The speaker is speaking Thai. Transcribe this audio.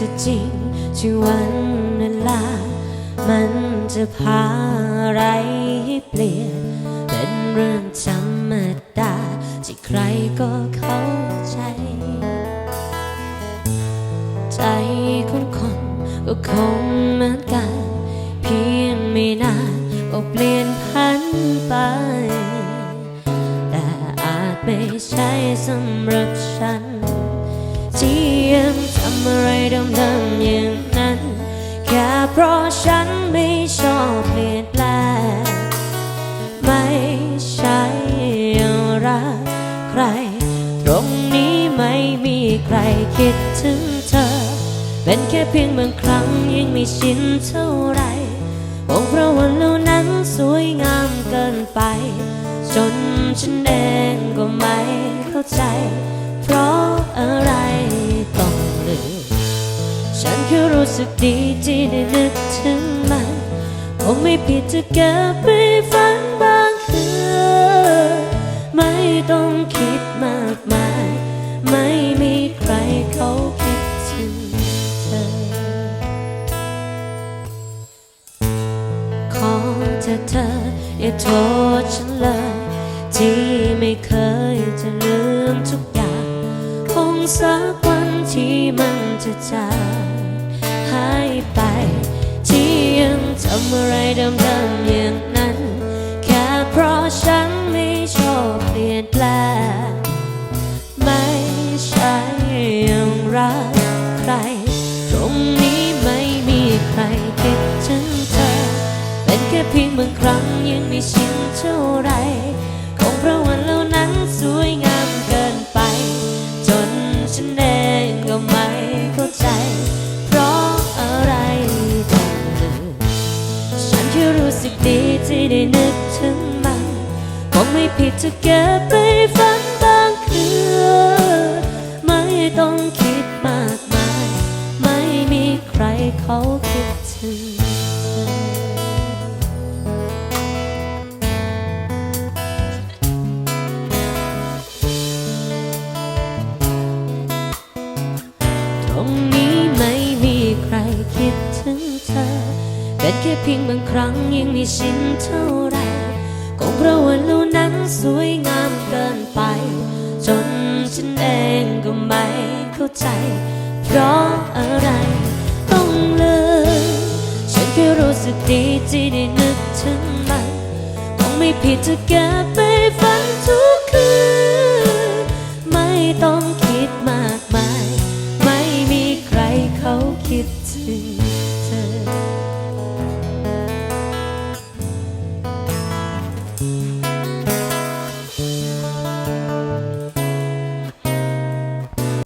จะจริงที่วันเวลา มันจะพาอะไรให้เปลี่ยน เป็นเรื่องธรรมดาที่ใครก็เข้าใจ ใจของคนก็คงเหมือนกัน เพียงไม่นานก็เปลี่ยนพันไป แต่อาจไม่ใช่สำหรับฉัน ที่ยังทำอะไร ดิมๆอย่างนั้น แค่เพราะฉันไม่ชอบเปลี่ยนแปลงไม่ใช่อยางรักใคร ตรงนี้ไม่มีใครคิดถึงเธอ เป็นแค่เพียงบางครั้งยังไม่ชินเท่าไหรคงเพราะวันเหล่านั้นสวยงามเกินไป จนฉันเองก็ไม่เข้าใจ เพราะอะไร แค่รู้สึกดีที่ได้นึกถึงมันคงไม่ผิดจะเก็บไปฝันบางคืนไม่ต้องคิดมากมาย ไม่มีใครเขาคิดถึงเธอ ขอเธอเธออย่าโทษฉันเลย ที่ไม่เคยจะลืมทุกอย่าง คงสักวันที่มันจะจางำอะไรเดิมๆอย่างนั้น แค่เพราะฉันไม่ชอบเปลี่ยนแปลงไม่ใช่อย่างรัก นึกถึงมันคงไม่ผิดจะเก็บไปฝัน แค่เพียงบางครั้งยังไม่ชินเท่าไรคงเพราะวันเหล่านั้นสวยงามเกินไป จนฉันเองก็ไม่เข้าใจ เพราะอะไร ต้องเลืมฉันแค่รู้สึกดีที่ได้นึกถึงมันคงไม่ผิดจะเก็บไปฝันทุกคืนไม่ต้องคิดมากมาย ไม่มีใครเขาคิดถึงเธอ